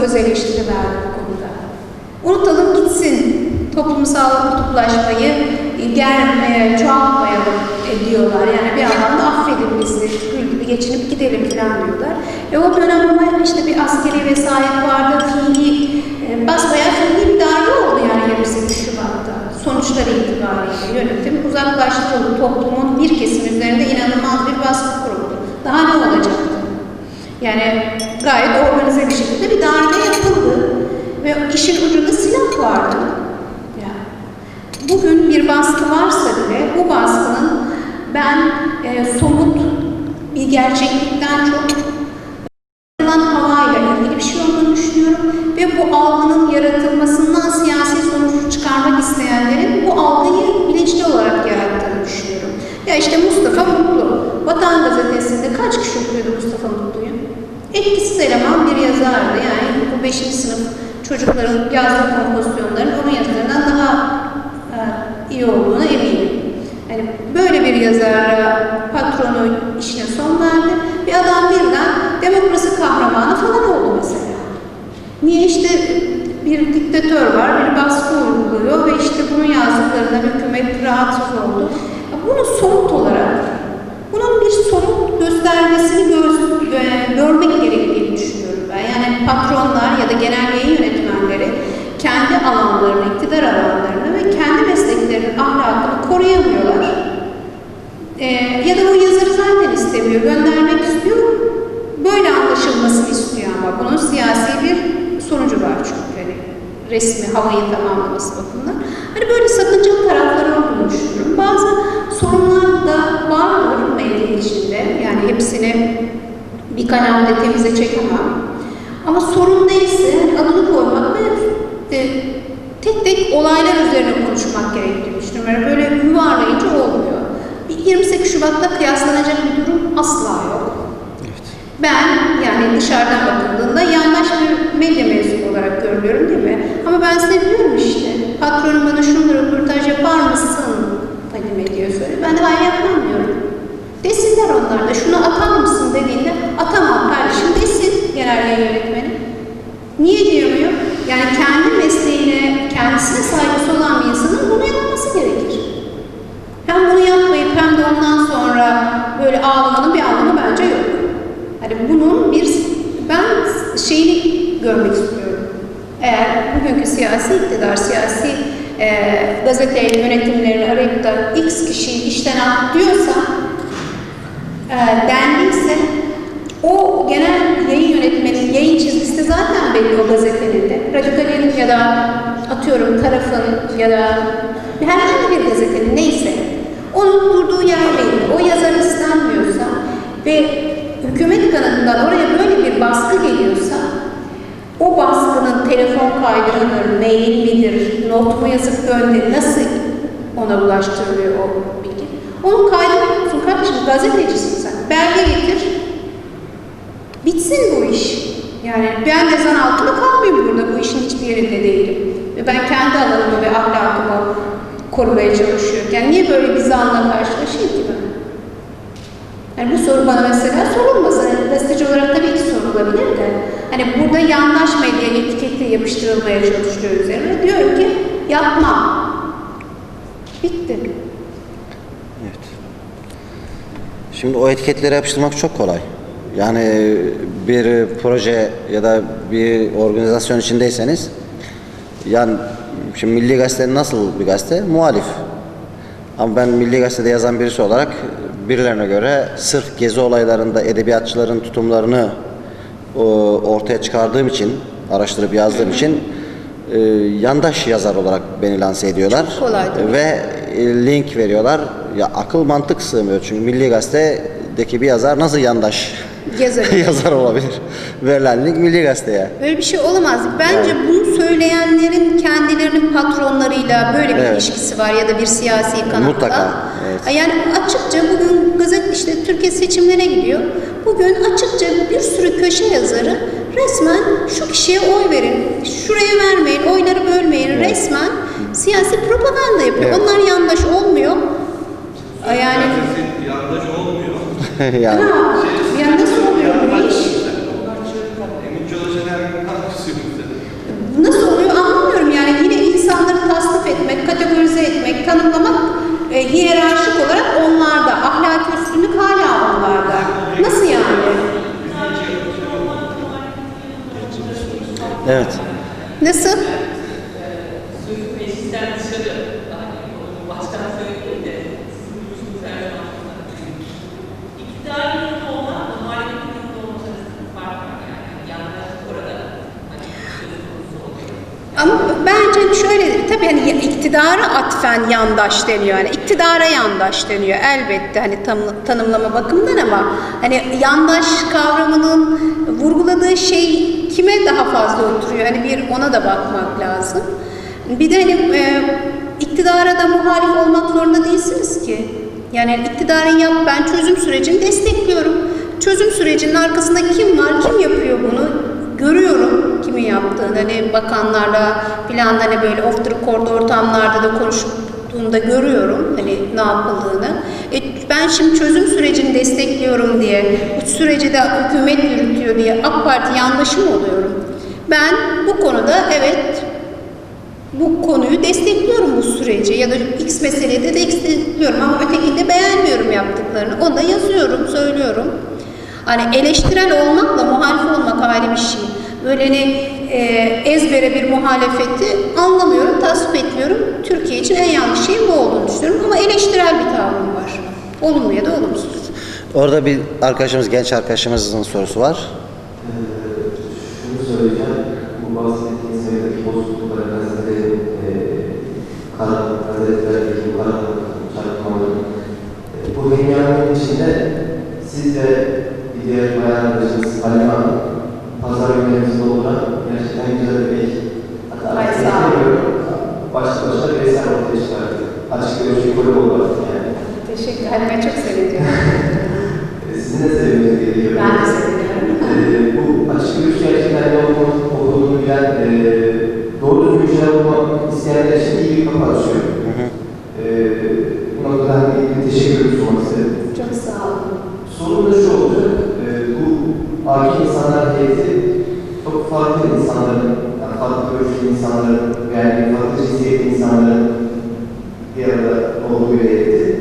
öz eleştiri verdi bu konuda? Unutalım gitsin. Toplumsal kutuplaşmayı e, germeye, çoğaltmayalım diyorlar. Yani bir anlamda affedin bizi, gül gibi geçinip gidelim falan diyorlar. E o dönem ama işte bir askeri vesayet vardı, fiili, e, basbayağı fiili bir darbe oldu yani 28 Şubat'ta. Sonuçları itibariyle yönetim uzaklaştırıldı. Toplumun bir kesim üzerinde inanılmaz bir baskı kuruldu. Daha ne olacaktı? Yani gayet organize bir şekilde bir darbe yapıldı. Ve işin ucunda silah vardı. Yani bugün bir baskı varsa bile bu baskının ben e, somut bir gerçeklikten çok yaratılan havayla ilgili bir şey olduğunu düşünüyorum. Ve bu algının yaratılmasından siyasi sonuç çıkarmak isteyenlerin bu algıyı bilinçli olarak yarattığını düşünüyorum. Ya işte Mustafa Mutlu. Vatan Gazetesi'nde kaç kişi okuyordu Mustafa Mutlu'yu? Etkisiz eleman bir yazardı. Yani bu 5. sınıf çocukların yazdığı kompozisyonların onun yazılarından daha e, iyi olduğuna eminim. Yani böyle bir yazara patronu işine son verdi. Bir adam birden demokrasi kahramanı falan oldu mesela. Niye işte bir diktatör var, bir baskı uyguluyor ve işte bunun yazdıklarına hükümet rahatsız oldu. Bunu somut olarak, göstermesini gör- e, görmek gerektiğini düşünüyorum ben. Yani patronlar ya da genel yayın yönetmenleri kendi alanlarını, iktidar alanlarını ve kendi mesleklerinin ahlakını koruyamıyorlar. Ee, ya da o yazarı zaten istemiyor, göndermek istiyor. Böyle anlaşılmasını istiyor ama bunun siyasi bir sonucu var çünkü hani resmi havayı tamamlaması bakımından. Yani hepsini bir kanalda temize çekemem. Ama sorun neyse hani adını koymak ve e, tek tek olaylar üzerine konuşmak gerektiğini düşünüyorum. Böyle yuvarlayıcı olmuyor. Bir 28 Şubat'ta kıyaslanacak bir durum asla yok. Ben yani dışarıdan bakıldığında yanlış bir medya mensubu olarak görülüyorum değil mi? Ama ben size diyorum işte, patronum bana şunu röportaj yapar mısın? Fadime diyor söyle. Ben de ben yapmam. Desinler onlar da şunu atar mısın dediğinde atamam kardeşim desin genel yayın yönetmeni. Niye diyemiyor? Yani kendi mesleğine, kendisine saygısı olan bir insanın bunu yapması gerekir. Hem bunu yapmayıp hem de ondan sonra böyle ağlamanın bir anlamı bence yok. Hani bunun bir, ben şeyini görmek istiyorum. Eğer bugünkü siyasi iktidar, siyasi e, gazete yönetimlerini arayıp da X kişiyi işten at diyorsa, e, dendiyse o genel yayın yönetmenin yayın çizgisi zaten belli o gazetenin de. Radikalin ya da atıyorum tarafın ya da herhangi bir gazetenin neyse onun durduğu yer belli. O yazar istenmiyorsa ve hükümet kanadından oraya böyle bir baskı geliyorsa o baskının telefon kaydı mıdır, mail midir, not mu yazıp gönder, nasıl ona ulaştırılıyor o bilgi? Onun kaydını tutsun kardeşim, gazetecisin. Belge getir, bitsin bu iş. Yani ben de zan altında kalmayayım burada, bu işin hiçbir yerinde değilim. Ve ben kendi alanımı ve ahlakımı korumaya çalışıyorken niye böyle bir zanla karşılaşayım ki ben? Yani bu soru bana mesela sorulmaz. Hani gazeteci olarak tabii ki sorulabilir de. Hani burada yandaş medya etiketi yapıştırılmaya çalışıyor üzerine. Diyor ki yapma. Bitti. Evet. Şimdi o etiketleri yapıştırmak çok kolay. Yani bir proje ya da bir organizasyon içindeyseniz yani şimdi Milli Gazete nasıl bir gazete? Muhalif. Ama ben Milli Gazete'de yazan birisi olarak birilerine göre sırf gezi olaylarında edebiyatçıların tutumlarını ortaya çıkardığım için, araştırıp yazdığım için e, yandaş yazar olarak beni lanse ediyorlar. Çok kolay? Ve link veriyorlar. Ya akıl mantık sığmıyor çünkü Milli Gazete'deki bir yazar nasıl yandaş Yazar. yazar olabilir? Verilen link Milli Gazete'ye. Böyle bir şey olamaz. Bence bunu söyleyenlerin kendilerinin patronlarıyla böyle bir Evet. ilişkisi var ya da bir siyasi kanatla. Mutlaka, evet. Yani açıkça bugün gazete işte Türkiye seçimlere gidiyor. Bugün açıkça bir sürü köşe yazarı resmen şu kişiye oy verin, şuraya vermeyin, oyları siyasi propaganda yapıyor. Evet. Onlar yandaş olmuyor. Yani yandaş olmuyor. yani ha, ya nasıl oluyor bu iş? Nasıl oluyor anlamıyorum yani yine insanları tasnif etmek, kategorize etmek, tanımlamak e, hiyerarşik olarak onlarda, ahlaki üstünlük hala onlarda. Nasıl yani? Evet. Nasıl? sözü meclisten dışarı hani onu baştan söyleyeyim de sizin duyuşunuz her zaman İktidarın yanında olmakla muhalefetin yanında olmak arasında fark var yani. Yani orada hani söz konusu oluyor. Ama şöyle tabii hani iktidara atfen yandaş deniyor. Yani iktidara yandaş deniyor elbette hani tam- tanımlama bakımından ama hani yandaş kavramının vurguladığı şey kime daha fazla oturuyor? Hani bir ona da bakmak lazım. Bir de hani e, iktidara da muhalif olmak zorunda değilsiniz ki. Yani iktidarın yap ben çözüm sürecini destekliyorum. Çözüm sürecinin arkasında kim var, kim yapıyor bunu görüyorum kimin yaptığını. Hani bakanlarla filan hani böyle off the record ortamlarda da konuştuğunda görüyorum hani ne yapıldığını. E, ben şimdi çözüm sürecini destekliyorum diye, bu süreci de hükümet yürütüyor diye AK Parti yandaşı mı oluyorum? Ben bu konuda evet bu konuyu destekliyorum bu süreci ya da X meseleyi de destekliyorum ama ötekinde beğenmiyorum yaptıklarını. Onu da yazıyorum, söylüyorum. Hani eleştirel olmakla muhalif olmak ayrı bir şey. Böyle hani e, ezbere bir muhalefeti anlamıyorum, tasvip etmiyorum. Türkiye için en yanlış şeyin bu olduğunu düşünüyorum ama eleştirel bir tavrım var. Olumlu ya da olumsuz. Orada bir arkadaşımız, genç arkadaşımızın sorusu var. Ee, şunu söyleyeceğim. Bu bahsettiğiniz sayıdaki bozuklukları gazetelerin e, gazetelerdeki bu kara çarpmaları e, bu hengamenin içinde siz ve bir diğer bayan arkadaşınız Halime Hanım pazar günlerimizde olan gerçekten güzel bir. Hatta. Başlı başına bir eser ortaya çıkardı. Açık görüşü kulüp olarak yani. Teşekkür ederim. Ben çok seviyorum. E, Sizin de sevmeniz gerekiyor. Ben de seviyorum. Ee, bu açık görüş gerçekten ne olduğunu, bilen, e, doğru düzgün şeyler olmak isteyenler için iyi bir kapı açıyor. E, bu noktada hani bir teşekkür sunmak istedim. Çok sağ olun. Sorun da şu olacak, akil insanlar heyeti çok farklı insanların, yani farklı görüşlü insanların, yani farklı cinsiyetli insanların bir arada olduğu bir heyeti.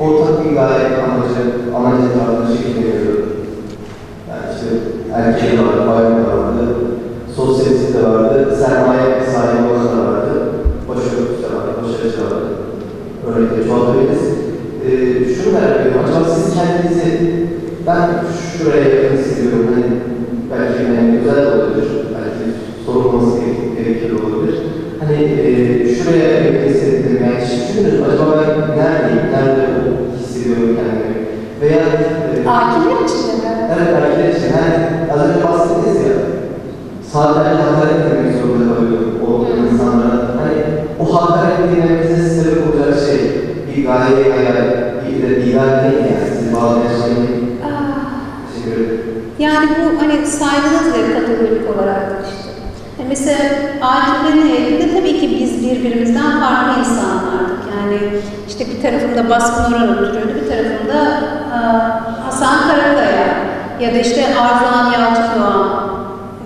Ortak bir gaye amacı, amacı tartışma şeklinde yani işte erkeği de vardı, bayanı da vardı, sosyalist de vardı, sermaye sahibi olanı da vardı, başörtüsü de vardı, başarıcı da vardı. Örnekleri çoğaltabiliriz. Ee, şunu merak ediyorum, acaba siz kendinizi, ben şuraya yakın hissediyorum, hani belki hani güzel olabilir, belki sorulması gerek- gerekir olabilir. Hani e, şuraya yakın hissettim, yani hiç düşündünüz mü? Acaba ben neredeyim, nerede hissediyorum kendimi? Veya e, Akiller içinde mi? Evet erkekler için. Hani az önce bahsettiniz ya, saatlerce hakaret etmek zorunda kalıyor o insanlara. Hani o hakaret dinlememize sebep olacak şey, bir gaye hayal, bir de ilan değil yani. Siz bazı şeyleri Ah. teşekkür ederim. Yani bu hani saydınız ya kategorik olarak işte. Yani akiflerin evinde tabii ki biz birbirimizden farklı insanlardık. Yani işte bir tarafımda Baskın Orhan oturuyordu, bir tarafımda aa, Hasan Karakaya ya da işte Arzuhan Yalçınoğan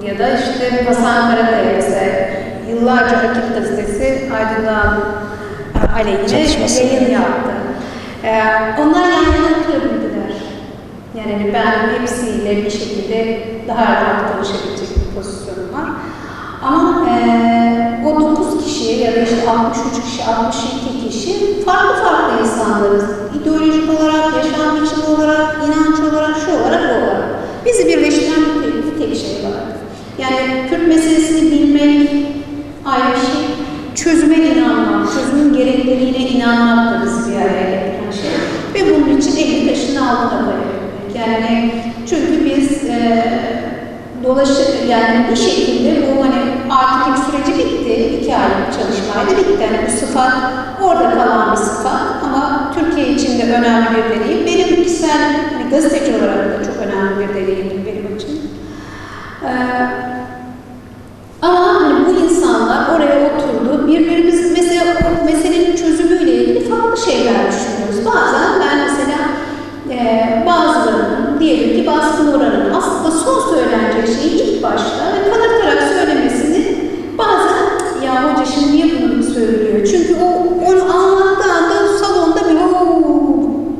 ya da işte Hasan Karakaya mesela yıllarca Akit Gazetesi Aydınlığa aleyhine Çalışması. yayın yaptı. Ee, onlar yan yana oturabildiler. Yani ben hepsiyle bir şekilde daha rahat var. Ama eee, o 9 kişi ya da işte 63 kişi, 62 kişi farklı farklı insanlarız. İdeolojik olarak, yaşam biçimi olarak, inanç olarak, şu olarak, bu olarak. Bizi birleştiren bir tek, tek şey var. Yani Kürt meselesini bilmek ayrı bir şey. Çözüme inanmak, çözümün gerekliliğine inanmak da bizi bir araya getiren şey. Ve bunun için elin taşını altına koyabilmek. Yani çünkü biz e, dolaşık yani bir şekilde bu hani artık süreci bitti. iki aylık çalışmaydı bitti. Yani bu sıfat orada kalan bir sıfat ama Türkiye için de önemli bir deneyim. Benim kişisel hani gazeteci olarak da çok önemli bir deneyimdir benim için. Ee, ama hani bu insanlar oraya oturdu. Birbirimiz mesela meselenin çözümüyle ilgili farklı şeyler düşünüyoruz. Bazen ben mesela e, bazılarının diyelim ki baskın oranının aslında son söylenecek şeyi ilk başta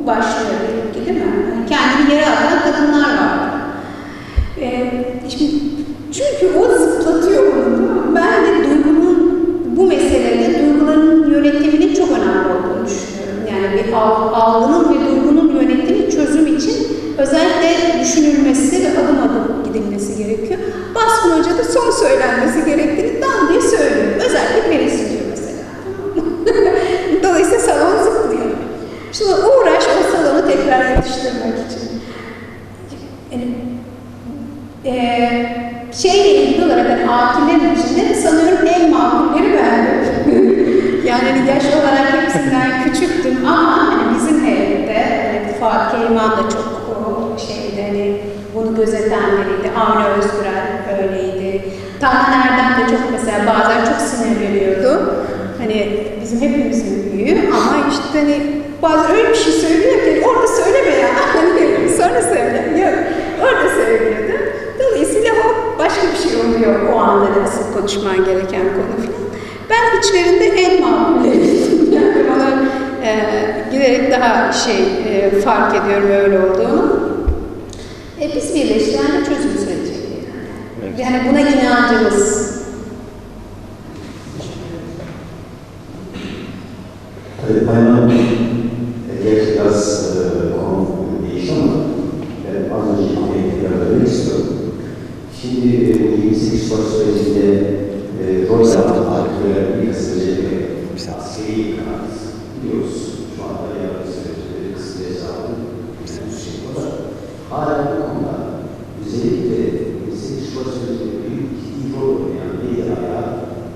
巴什尔。Yetiştirmek için. Yani, eee şeyle ilgili olarak hani akillerin içinde de sanıyorum en makulleri bendim. yani hani yaş olarak hepsinden küçüktüm ama hani bizim heyette hani Fatih Keyman da çok o şeydi hani bunu gözetenleriydi. Avni Özgürel öyleydi. Tanrı Erdem de çok mesela bazen çok sinirleniyordu. Hani bizim hepimizin büyüğü ama işte hani bazen öyle bir şey söylüyor ki orada söyleme ya. Hani sonra söyle. Yok orada söylüyordu. Dolayısıyla o başka bir şey oluyor o anda da asıl konuşman gereken konu falan. Ben içlerinde en makulleriydim. Yani e, giderek daha şey e, fark ediyorum öyle olduğunu. E, biz birleştiren de çözüm süreci. Yani. yani buna inancımız. Şimdi e, 28 Şubat sürecinde e, rol alan bir kısmı cephe askeri kanat biliyoruz. Şu anda yargı süreçleri kısmı hesabı bu şekilde. Hala bu konuda özellikle 28 Şubat sürecinde büyük ciddi rol oynayan bir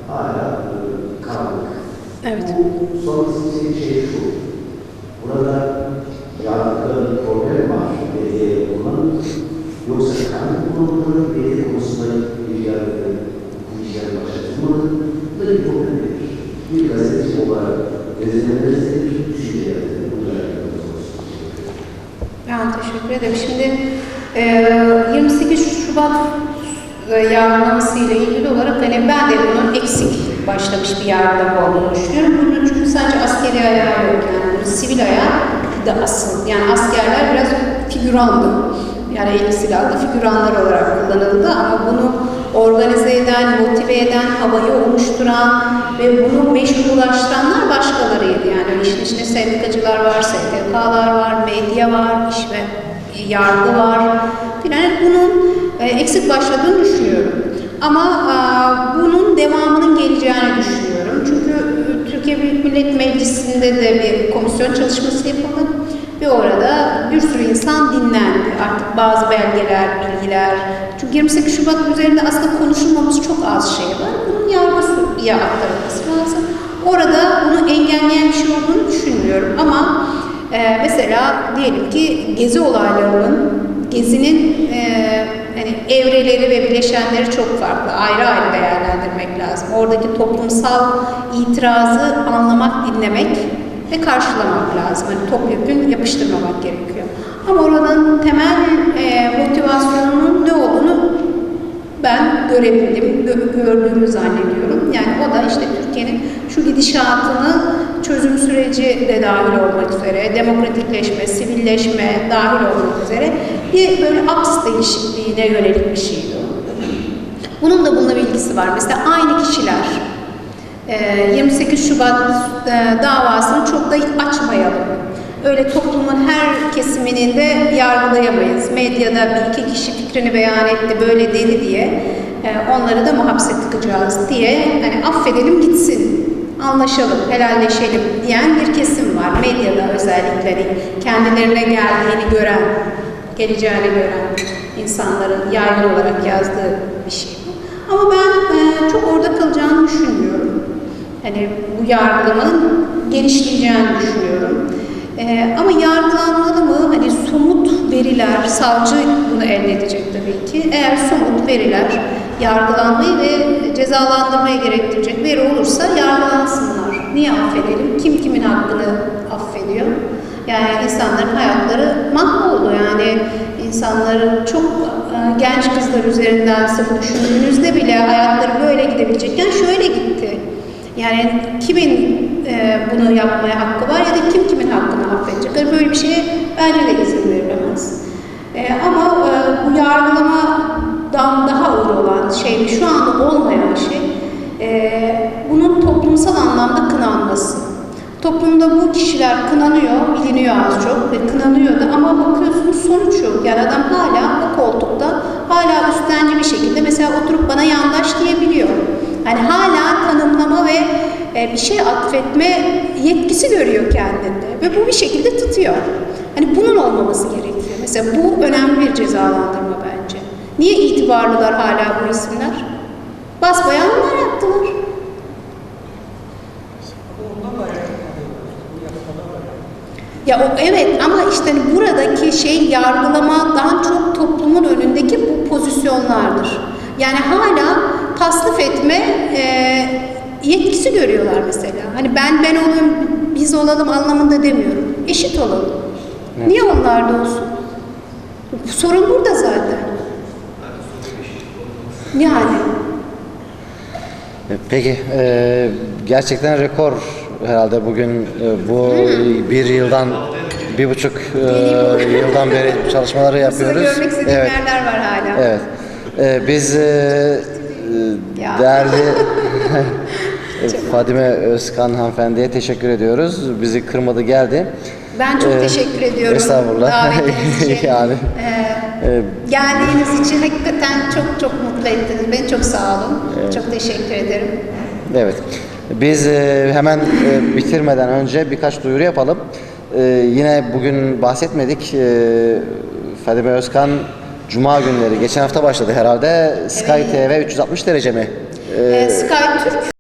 hala e, karanlık. Evet. Bu sonrası 28 da bir problem nedir? Bir gazeteci olarak Bunları yapmamız olsun. Ben teşekkür ederim. Şimdi e, 28 Şubat e, yargılaması ilgili olarak hani ben de bunun eksik başlamış bir yargılama olduğunu düşünüyorum. Bunun çünkü sadece askeri ayağı yok yani bunun sivil ayağı da asıl. Yani askerler biraz figürandı. Yani el silahlı figüranlar olarak kullanıldı ama bunu organize eden, motive eden, havayı oluşturan ve bunu meşrulaştıranlar başkalarıydı. Yani işin içinde sendikacılar var, STK'lar var, medya var, iş ve yargı var. Yani bunun e, eksik başladığını düşünüyorum. Ama e, bunun devamının geleceğini düşünüyorum. Çünkü e, Türkiye Büyük Millet Meclisi'nde de bir komisyon çalışması yapıldı. Ve orada bir sürü insan dinlendi. Artık bazı belgeler, bilgiler. Çünkü 28 Şubat üzerinde aslında konuşulmamız çok az şey var. Bunun yargıya aktarılması lazım. Orada bunu engelleyen bir şey olduğunu düşünmüyorum. Ama e, mesela diyelim ki gezi olaylarının, gezinin e, hani evreleri ve bileşenleri çok farklı. Ayrı ayrı değerlendirmek lazım. Oradaki toplumsal itirazı anlamak, dinlemek ve karşılamak lazım. Hani topyekun yapıştırmamak gerekiyor. Ama oranın temel e, motivasyonunun ne olduğunu ben görebildim, gö- gördüğümü zannediyorum. Yani o da işte Türkiye'nin şu gidişatını çözüm süreci de dahil olmak üzere, demokratikleşme, sivilleşme dahil olmak üzere bir böyle aks değişikliğine yönelik bir şeydi. Bunun da bununla bir ilgisi var. Mesela aynı kişiler 28 Şubat e, davasını çok da açmayalım. Öyle toplumun her kesiminin de yargılayamayız. Medyada bir iki kişi fikrini beyan etti, böyle dedi diye e, onları da hapse tıkacağız diye hani affedelim gitsin, anlaşalım, helalleşelim diyen bir kesim var. Medyada özellikle hani kendilerine geldiğini gören, geleceğini gören insanların yaygın olarak yazdığı bir şey. Ama ben e, çok orada kalacağını düşünmüyorum. Hani bu yargılamanın genişleyeceğini düşünüyorum. Ee, ama yargılanmalı mı? Hani somut veriler, savcı bunu elde edecek tabii ki. Eğer somut veriler yargılanmayı ve cezalandırmayı gerektirecek veri olursa yargılansınlar. Niye affedelim? Kim kimin hakkını affediyor? Yani insanların hayatları mahvoldu. Yani insanların çok e, genç kızlar üzerinden sırf düşündüğünüzde bile hayatları böyle gidebilecekken şöyle gitti. Yani kimin e, bunu yapmaya hakkı var ya da kim kimin hakkını affedecek? Yani böyle bir şeye bence de izin verilemez. E, ama e, bu yargılamadan daha ağır olan şey, şu anda olmayan şey, e, bunun toplumsal anlamda kınanması. Toplumda bu kişiler kınanıyor, biliniyor az çok ve kınanıyor da ama bakıyorsunuz sonuç yok. Yani adam hala o koltukta hala üstenci bir şekilde mesela oturup bana yandaş diyebiliyor. Hani hala tanımlama ve e, bir şey atfetme yetkisi görüyor kendinde ve bu bir şekilde tutuyor. Hani bunun olmaması gerekiyor. Mesela bu önemli bir cezalandırma bence. Niye itibarlılar hala bu isimler? Basbayağı onlar yaptılar. Ya o, evet ama işte hani buradaki şey yargılamadan çok toplumun önündeki bu pozisyonlardır. Yani hala tasnif etme e, yetkisi görüyorlar mesela. Hani ben ben olayım, biz olalım anlamında demiyorum. Eşit olalım. Niye onlar da olsun? Sorun burada zaten. Yani. E, Peki, e, gerçekten rekor herhalde bugün e, bu bir yıldan, bir buçuk e, yıldan beri çalışmaları yapıyoruz. görmek istediğim Evet, yerler var hala. evet. E, biz e, Ya. değerli Fadime Özkan hanımefendiye teşekkür ediyoruz. Bizi kırmadı geldi. Ben çok Ee, teşekkür ediyorum estağfurullah. davetiniz için. Yani, Ee, geldiğiniz için hakikaten çok çok mutlu ettiniz. Beni çok sağ olun. Çok teşekkür ederim. Evet. Biz e, hemen e, bitirmeden önce birkaç duyuru yapalım. E, yine bugün bahsetmedik. E, Fadime Özkan Cuma günleri, geçen hafta başladı herhalde. Sky TV 360 derece mi? Ee, Sky Türk